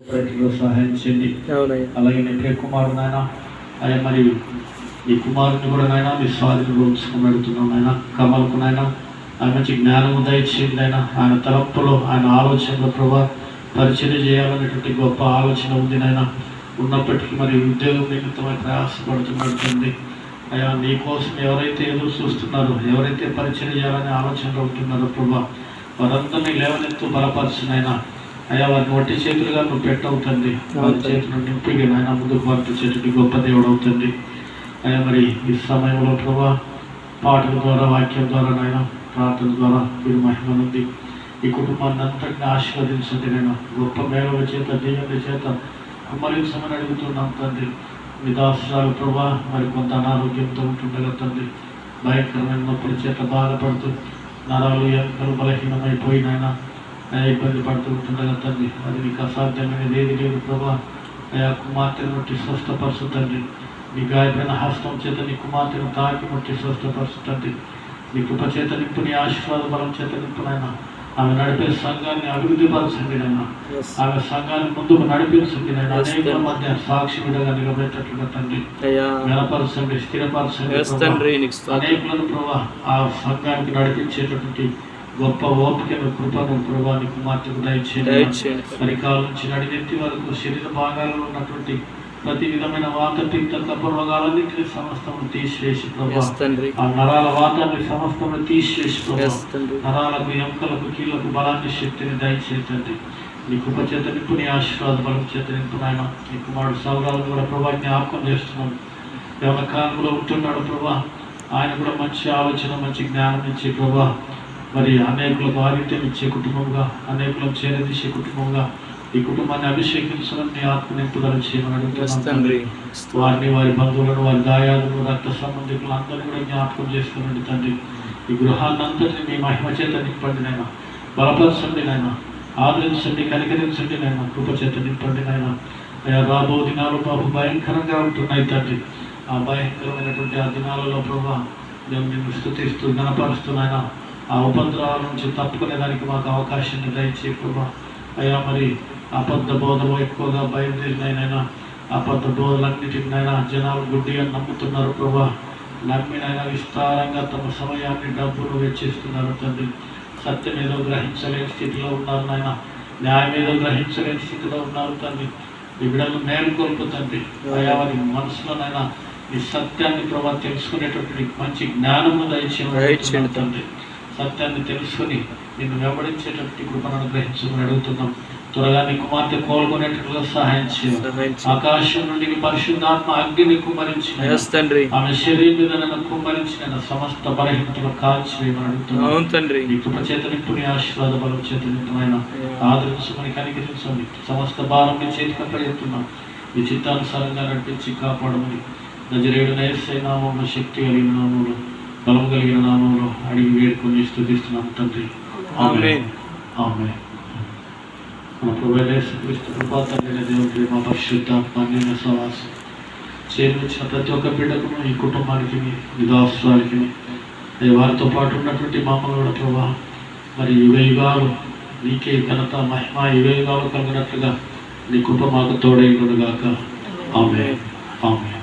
ప్రతిలో సహాయం చేయండి అవునయ్యా. అలాగే నీ ప్రియ కుమారుడు నాయన? అయ్యా మరి ఈ కుమారుని కూడా నాయన మీ స్వాధీనంలో ఉంచుకుని పెడుతున్నాం నాయన. కమలకు నాయన ఆయన మంచి జ్ఞానము దయచేయండి ఆయన ఆయన తలంపులో ఆయన ఆలోచనలో ప్రభా పరిచయం చేయాలనేటువంటి గొప్ప ఆలోచన ఉంది నాయన. ఉన్నప్పటికీ మరి ఉద్యోగం నిమిత్తమై ప్రయాసపడుతున్నాడు తండ్రి అయ్యా నీ కోసం ఎవరైతే ఎదురు చూస్తున్నారో ఎవరైతే పరిచయం చేయాలనే ఆలోచనలో ఉంటున్నారో ప్రభా వారందరినీ లేవనెత్తు బలపరచునైనా అయ్యా వారిని వట్టి చేతులుగా నువ్వు పెట్టవుతుంది వారి చేతులను నింపిగా నాయన ముందుకు పంపించేటువంటి గొప్ప దేవుడు అవుతుంది అయ్యా మరి ఈ సమయంలో ప్రభా పాటల ద్వారా వాక్యం ద్వారా నాయన ప్రార్థన ద్వారా మీరు మహిమనుంది ఈ కుటుంబాన్ని అంతటిని ఆశీర్వదించండి నేను గొప్ప మేలుల చేత దేవుని చేత కుమ్మరించమని అడుగుతున్నాం తండ్రి. మీ దాసురాలు ప్రభా మరి కొంత అనారోగ్యంతో ఉంటుండగా తండ్రి భయంకరమైన నొప్పుల చేత బాధపడుతూ నరాలు ఎంకలు బలహీనమైపోయినాయన ఇబ్బంది పడుతూ ఉంటుండగా తండ్రి. అది నీకు అసాధ్యమైనది ఏది లేదు ప్రభా. అయా కుమార్తెను బట్టి స్వస్థపరచు తండ్రి నీ గాయపడిన హస్తం చేత నీ కుమార్తెను తాకి బట్టి స్వస్థపరచు తండ్రి నీ కృప చేత నింపు నీ ఆశీర్వాద బలం చేత నింపు నాయన. ఆమె నడిపే సంఘాన్ని అభివృద్ధి పరచండి నాయన. ఆమె సంఘాన్ని ముందుకు నడిపించండి అనేకుల Lord. మధ్య సాక్షి విడగా నిలబెట్టట్లుగా తండ్రి. అయ్యా. బలపరచండి స్థిరపరచండి అనేకులను ప్రభా ఆ సంఘానికి నడిపించేటటువంటి గొప్ప ఓపికను కృపను ప్రభా నీ కుమార్తెకు దయచేయండి. దయచేయండి. పరికాల నుంచి నడినెత్తి వరకు శరీర భాగాలలో ఉన్నటువంటి ప్రతి విధమైన వాత పిత్త కప్ప రోగాలన్నింటినీ సమస్తము తీసివేసి ప్రభా. ఆ నరాల వాతాన్ని సమస్తము తీసివేసి ప్రభా. నరాలకు ఎముకలకు కీళ్ళకు బలాన్ని శక్తిని దయచేతండి నీ కృప చేత నింపు నీ ఆశీర్వాద బలం చేత నింపు నాయన నీ కుమారుడు సౌరాలను కూడా ప్రభా జ్ఞాపకం చేస్తున్నాను యవన కాలంలో ఉంటున్నాడు ప్రభా ఆయన కూడా మంచి ఆలోచన మంచి జ్ఞానం ఇచ్చే ప్రభా మరి అనేకులకు ఆదిత్యం ఇచ్చే కుటుంబంగా అనేకులను చేరదీసే కుటుంబంగా ఈ కుటుంబాన్ని అభిషేకించడం నీ ఆత్మ నింపుదల చేయమని అడుగుతున్నాను. వారిని వారి బంధువులను వారి దాయాలను రక్త సంబంధికులు అందరినీ కూడా జ్ఞాపకం చేసుకునండి తండ్రి. ఈ గృహాన్ని అంతటిని మీ మహిమ చేత నింపండి నాయన. బలపరచండి నాయన. ఆదరించండి కనికరించండి నాయన. కృప చేత నింపండి నాయన. అయ్యా రాబో దినాలు బాబు భయంకరంగా ఉంటున్నాయి తండ్రి. ఆ భయంకరమైనటువంటి ఆ దినాలలో ప్రభా మేము నిన్ను స్థుతిస్తూ గణపరుస్తున్నాయన ఆ ఉపద్రవాల నుంచి తప్పుకునే దానికి మాకు అవకాశాన్ని దయచే ప్రభా. అయ్యా మరి అబద్ధ బోధలు ఎక్కువగా బయలుదేరినైనా అబద్ధ బోధలన్నిటినైనా జనాలు గుడ్డిగా నమ్ముతున్నారు ప్రభా. నమ్మినైనా విస్తారంగా తమ సమయాన్ని డబ్బులు వెచ్చిస్తున్నారు తండ్రి. సత్యం ఏదో గ్రహించలేని స్థితిలో ఉన్నారు నాయన. న్యాయం ఏదో గ్రహించలేని స్థితిలో ఉన్నారు తండ్రి. ఈ బిడ్డలు మేలుకొల్పు తండ్రి. అయా వారి మనసులోనైనా ఈ సత్యాన్ని ప్రభా తెలుసుకునేటటువంటి మంచి జ్ఞానము దయచేయండి తండ్రి. సత్యాన్ని తెలుసుకొని నిన్ను వెంబడించేటటువంటి కృపను అనుగ్రహించమని అడుగుతున్నాం. త్వరగా నీ కుమార్తె కోలుకునేటట్లుగా సహాయం చేయండి. ఆకాశం నుండి పరిశుద్ధాత్మ అగ్నిని ఎస్ తండ్రి. ఆమె శరీరం మీద నన్ను కుమ్మరించిన సమస్త బలహీనతలు కాల్చివేయమని అడుగుతున్నాను తండ్రి. నీ కృప చేత ఆశీర్వాద బలం చేత నింపునైన ఆదరించమని కనికరించండి. సమస్త భారం నీ చేతికి అప్పచెప్తున్నాం. నీ చిత్తానుసారంగా నడిపించి కాపాడమని. నజరేడు నైసై నామంలో శక్తి కలిగిన నామంలో బలం కలిగిన నామంలో అడిగి వేడుకొని స్థుతిస్తున్నాం తండ్రి. ఆమె మన ప్రభు కృపాతండ్రి దేవుడి మా పరిశుద్ధాత్మ అన్య సవాసం చేర్పించిన ప్రతి ఒక్క బిడ్డకును ఈ కుటుంబానికి విధాస్తులకి వారితో పాటు ఉన్నటువంటి మామలు కూడా ప్రభా మరి యుగ యుగాలు నీకే ఘనత మహిమ యుగ యుగాలు కలిగినట్లుగా నీ కృప మాకు తోడైనగాక ఆమె ఆమె